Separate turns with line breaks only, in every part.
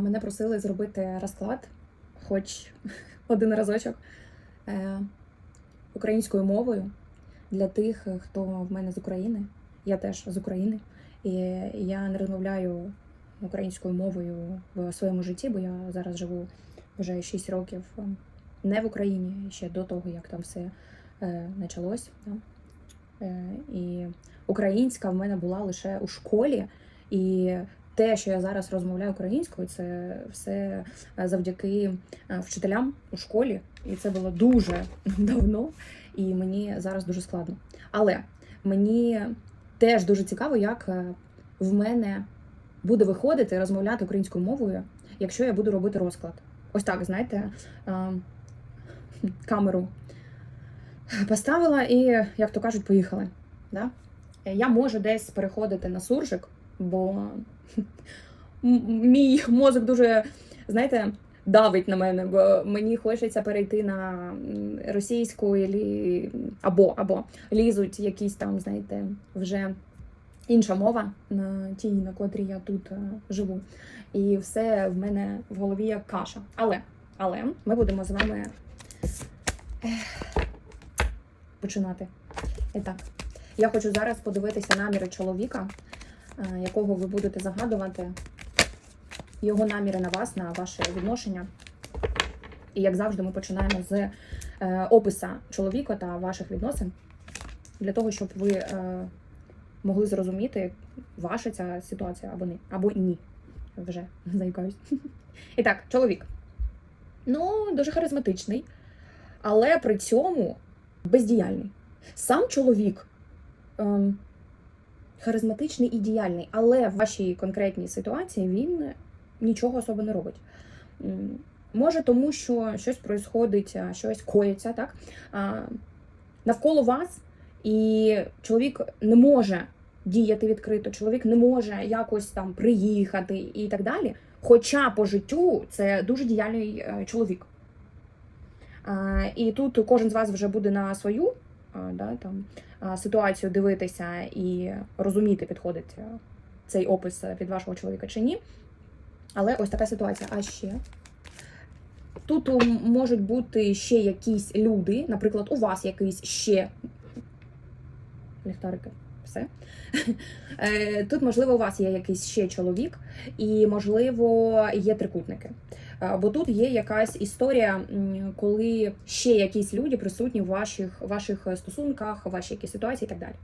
Мене просили зробити розклад, хоч один разочок, е, українською мовою для тих, хто в мене з України. Я теж з України. І я не розмовляю українською мовою в своєму житті, бо я зараз живу вже 6 років е, не в Україні, ще до того, як там все е, почалось. І українська в мене була лише у школі. І те, що я зараз розмовляю українською, це все е, завдяки е, вчителям у школі, і це було дуже давно, і мені зараз дуже складно. Але мені теж дуже цікаво, як е, в мене буде виходити розмовляти українською мовою, якщо я буду робити розклад. Ось так, знаєте, камеру поставила і, як то кажуть, поїхали. Да? Я можу десь переходити на суржик, бо мій мозок дуже, знаєте, давить на мене, бо мені хочеться перейти на російську або, або лізуть якісь там, знаєте, вже інша мова на тій, на котрій я тут е, живу. І все в мене в голові як каша. Але, але ми будемо з вами починати. І так, я хочу зараз подивитися наміри чоловіка, якого ви будете загадувати, його наміри на вас, на ваше відношення. І як завжди, ми починаємо з е, описа чоловіка та ваших відносин, для того, щоб ви е, могли зрозуміти, ваша ця ситуація або ні. Або ні. Вже заїкаюсь. І так, чоловік. Ну, дуже харизматичний, але при цьому бездіяльний. Сам чоловік ем, харизматичний і діяльний, але в вашій конкретній ситуації він нічого особо не робить. Може, тому що щось происходить, щось коїться, так? Навколо вас, і чоловік не може діяти відкрито, чоловік не може якось там приїхати і так далі. Хоча по життю це дуже діяльний е, чоловік. І тут кожен з вас вже буде на свою да, там, ситуацію дивитися і розуміти, підходить е, цей опис е, під вашого чоловіка чи ні. Але ось така ситуація. А ще тут можуть бути ще якісь люди, наприклад, у вас якийсь ще ліхтарики. Все. Е, Тут, можливо, у вас є якийсь ще чоловік, і, можливо, є трикутники. Е, Бо тут є якась історія, коли ще якісь люди присутні в ваших, ваших стосунках, в вашій якійсь ситуації і так далі.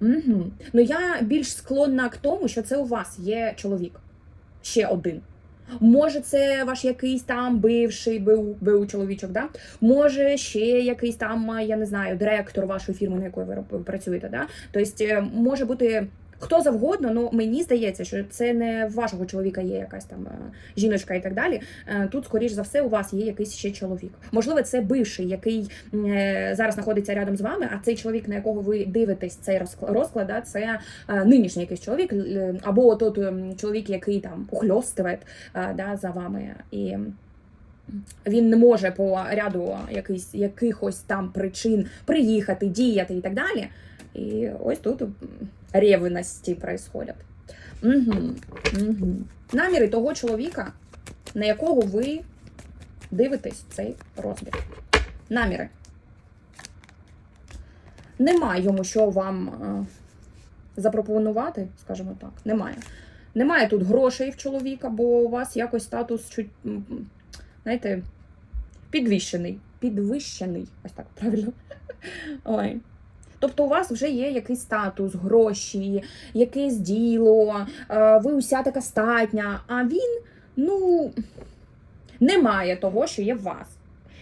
Угу. Ну я більш склонна к тому, що це у вас є чоловік. Ще один. Може, це ваш якийсь там бивший БУ, БУ чоловічок, да? Може, ще якийсь там, я не знаю, директор вашої фірми, на якої ви працюєте, да? Тобто, е, може бути хто завгодно, але мені здається, що це не в вашого чоловіка є якась там е, жіночка і так далі. Е, Тут, скоріш за все, у вас є якийсь ще чоловік. Можливо, це бивший, який е, зараз знаходиться рядом з вами, а цей чоловік, на якого ви дивитесь, цей розкла- розклад, це нинішній якийсь чоловік, або тот чоловік, який там ухльостує е, да, за вами. І він не може по ряду якихось там причин приїхати, діяти і так далі. І ось тут ревності происходять. Угу, угу. Наміри того чоловіка, на якого ви дивитесь цей розбір. Наміри. Немає йому що вам е, запропонувати, скажімо так. Немає. Немає тут грошей в чоловіка, бо у вас якось статус чуть, знаєте, підвищений. Підвищений. Ось так правильно. Ой. Тобто у вас вже є якийсь статус, гроші, якесь діло, е, ви уся така статня, а він, ну, не має того, що є в вас.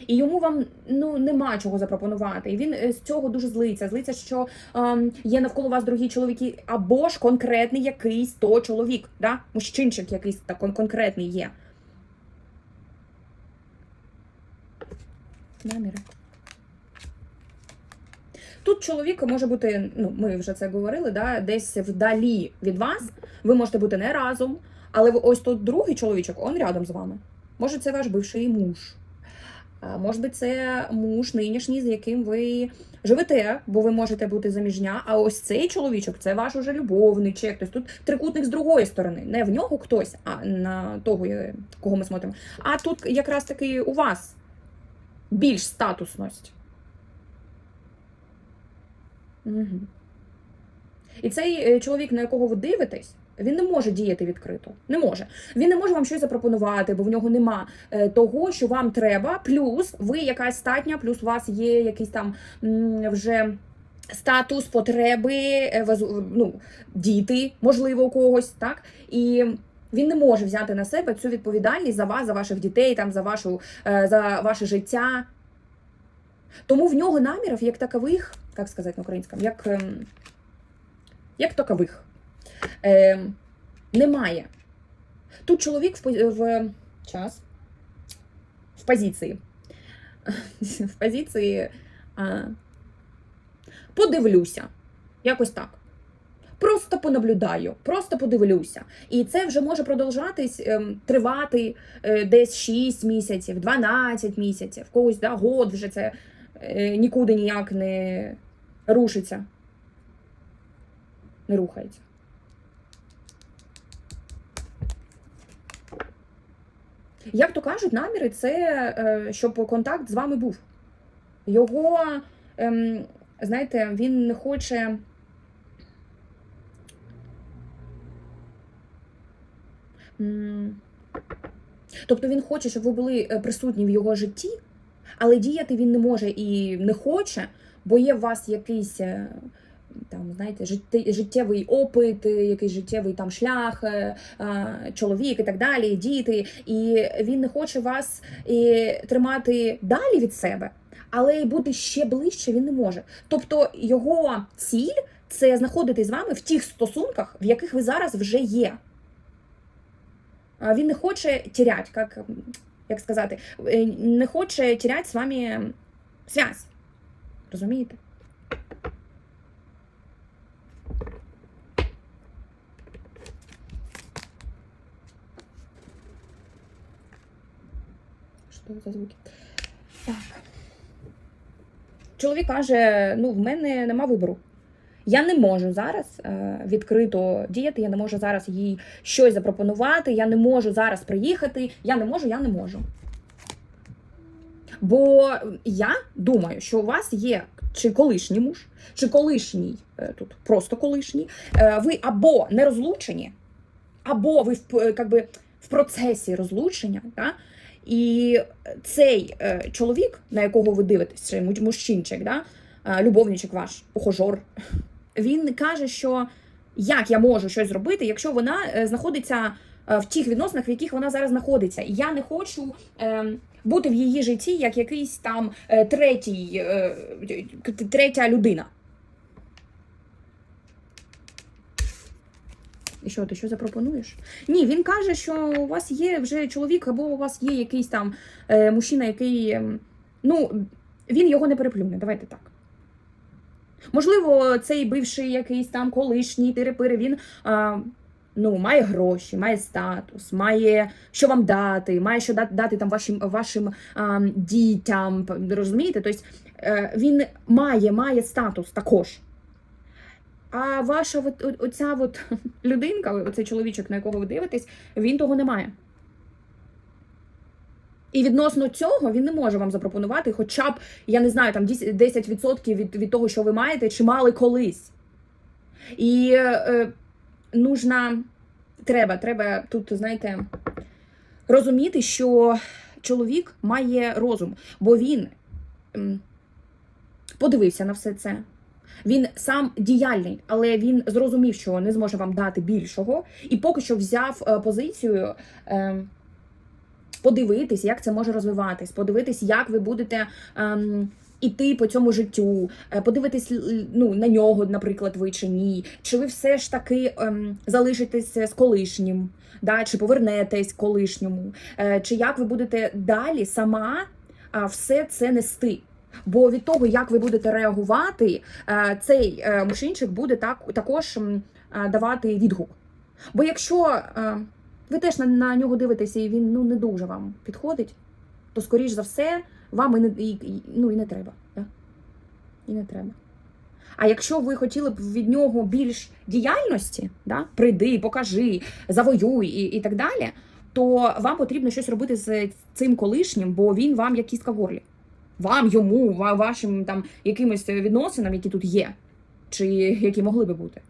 І йому вам ну нема чого запропонувати. І він е, з цього дуже злиться. Злиться, що ем, є навколо вас другі чоловіки, або ж конкретний якийсь то чоловік, да? мужчинчик якийсь так конкретний є. Наміри. Тут чоловік може бути, ну ми вже це говорили, да, десь вдалі від вас. Ви можете бути не разом, але ви ось тут другий чоловічок, он рядом з вами. Може, це ваш бивший муж. Може би це муж нинішній, з яким ви живете, бо ви можете бути заміжня. А ось цей чоловічок це ваш уже любовничек. Тобто тут трикутник з другої сторони. Не в нього хтось, а на того, кого ми смотримо. А тут якраз таки у вас більш статусність. Угу. І цей е, чоловік, на якого ви дивитесь, він не може діяти відкрито. Не може. Він не може вам щось запропонувати, бо в нього нема е, того, що вам треба. Плюс ви якась статня, плюс у вас є якийсь там вже статус, потреби, е, ну, діти, можливо, у когось, так? І він не може взяти на себе цю відповідальність за вас, за ваших дітей, там, за, вашу, за ваше життя. Тому в нього намірів, як такових, як сказати на українському, як, ем, як такових, е, немає. Тут чоловік в, в час в позиції. В позиції а, подивлюся. Якось так. Просто понаблюдаю, просто подивлюся. І це вже може продовжатись, ем, тривати е, десь 6 місяців, 12 місяців, когось да, год вже це е, нікуди ніяк не рушиться. Не рухається. Як то кажуть, наміри це е, щоб контакт з вами був. Його, ем, знаєте, він не хоче. Тобто він хоче, щоб ви були е, присутні в його житті, але діяти він не може і не хоче, бо є у вас якийсь е, там, знаєте, життєвий опит, е, якийсь життєвий там шлях, е, чоловік і так далі, діти. І він не хоче вас е, тримати далі від себе, але й бути ще ближче він не може. Тобто його ціль це знаходитись з вами в тих стосунках, в яких ви зараз вже є. Він не хоче тірять, як, як сказати, не хоче тірять з вами связь. Розумієте? Що за звуки? Так. Чоловік каже: ну, в мене нема вибору. Я не можу зараз е, відкрито діяти, я не можу зараз їй щось запропонувати, я не можу зараз приїхати, я не можу, я не можу. Бо я думаю, що у вас є чи колишній муж, чи колишній, е, тут просто колишній, е, ви або не розлучені, або ви в, п- как би, в процесі розлучення. Да? І цей е, чоловік, на якого ви дивитесь, чи мужчинчик, да? е, любовничок ваш, ухожор, він каже, що як я можу щось зробити, якщо вона е, знаходиться е, в тих відносинах, в яких вона зараз знаходиться. Я не хочу е, бути в її житті як якийсь там е, третій, е, третя людина. І що, ти що запропонуєш? Ні, він каже, що у вас є вже чоловік, або у вас є якийсь там е, мужчина, який. ем, ну, він його не переплюне. Давайте так. Можливо, цей бивший якийсь там колишній тирепири, він а, ну, має гроші, має статус, має що вам дати, має що дати, дати там вашим, вашим а, дітям. Розумієте? Тобто е, він має, має статус також. А ваша от, оця от людинка, оцей чоловічок, на якого ви дивитесь, він того не має. І відносно цього він не може вам запропонувати хоча б, я не знаю, там 10% 10% від, від того, що ви маєте, чи мали колись. І е, нужна, треба, треба тут, знаєте, розуміти, що чоловік має розум, бо він ем, подивився на все це. Він сам діяльний, але він зрозумів, що не зможе вам дати більшого, і поки що взяв е, позицію. Е, подивитись, як це може розвиватись, подивитись, як ви будете ем, іти по цьому життю, е, подивитись ну, на нього, наприклад, ви чи ні. Чи ви все ж таки ем, залишитесь з колишнім, да? чи повернетесь колишньому, е, чи як ви будете далі сама а, все це нести. Бо від того, як ви будете реагувати, е, цей е, мужчинчик буде так, також е, давати відгук. Бо якщо е, ви теж на, на нього дивитеся, і він ну не дуже вам підходить, то скоріш за все вам і не, і, ну, і не треба. Да? І не треба. А якщо ви хотіли б від нього більш діяльності, да? прийди, покажи, завоюй і, і так далі, то вам потрібно щось робити з цим колишнім, бо він вам як кістка горлі. Вам, йому, вашим там якимось відносинам, які тут є, чи які могли би бути.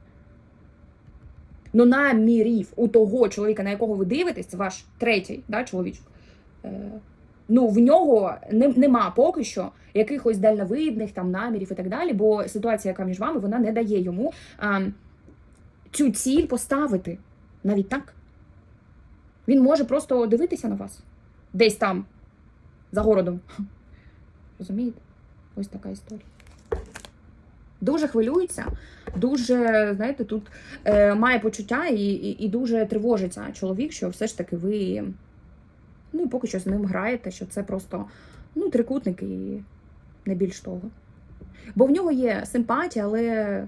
Ну, намірів у того чоловіка, на якого ви дивитесь, ваш третій да, чоловічок. Ну, в нього не, нема поки що якихось дальновидних там намірів і так далі, бо ситуація, яка між вами, вона не дає йому а, цю ціль поставити. Навіть так. Він може просто дивитися на вас десь там, за городом. Розумієте? Ось така історія. Дуже хвилюється, дуже, знаєте, тут е, має почуття і, і, і дуже тривожиться чоловік, що все ж таки ви ну, поки що з ним граєте, що це просто ну, трикутник і не більш того. Бо в нього є симпатія, але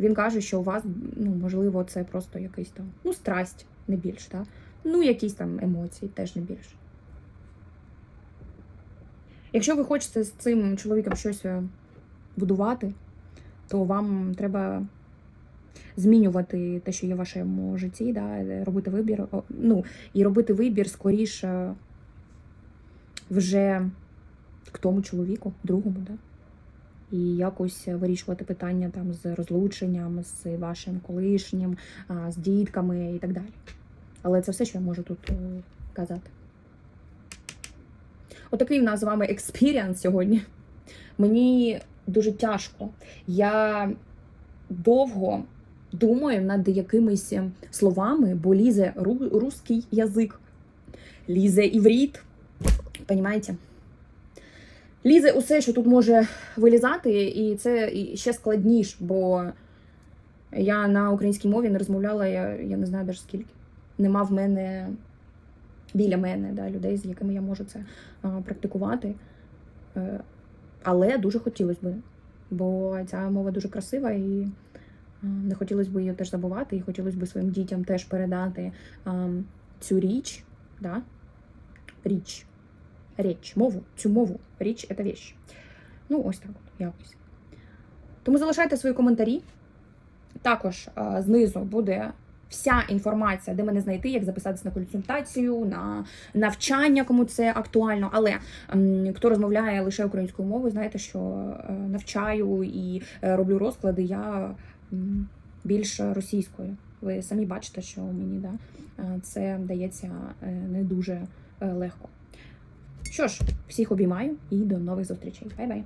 він каже, що у вас, ну, можливо, це просто якийсь там, ну, страсть, не більш, так? Ну, якісь там емоції, теж не більше. Якщо ви хочете з цим чоловіком щось е, будувати, то вам треба змінювати те, що є в вашому житті, да, робити вибір, ну, і робити вибір скоріше вже к тому чоловіку, другому, да? і якось вирішувати питання там з розлученням, з вашим колишнім, з дітками і так далі. Але це все, що я можу тут е, казати. Отакий в нас з вами експіріанс сьогодні. Мені дуже тяжко. Я довго думаю над якимись словами, бо лізе ру- русський язик, лізе івріт. Понімаєте? Лізе усе, що тут може вилізати, і це ще складніше, бо я на українській мові не розмовляла, я, я не знаю навіть скільки. Нема в мене біля мене да, людей, з якими я можу це а, практикувати. Е, але дуже хотілося би, бо ця мова дуже красива і не хотілося б її теж забувати, і хотілося б своїм дітям теж передати цю річ, да? річ, річ, мову, цю мову. Річ це віч. Ну, ось так якось. Тому залишайте свої коментарі. Також а, знизу буде вся інформація, де мене знайти, як записатися на консультацію, на навчання, кому це актуально. Але м, хто розмовляє лише українською мовою, знаєте, що е, навчаю і е, роблю розклади я більш російською. Ви самі бачите, що мені да, е, це дається е, не дуже е, легко. Що ж, всіх обіймаю і до нових зустрічей. Бай-бай!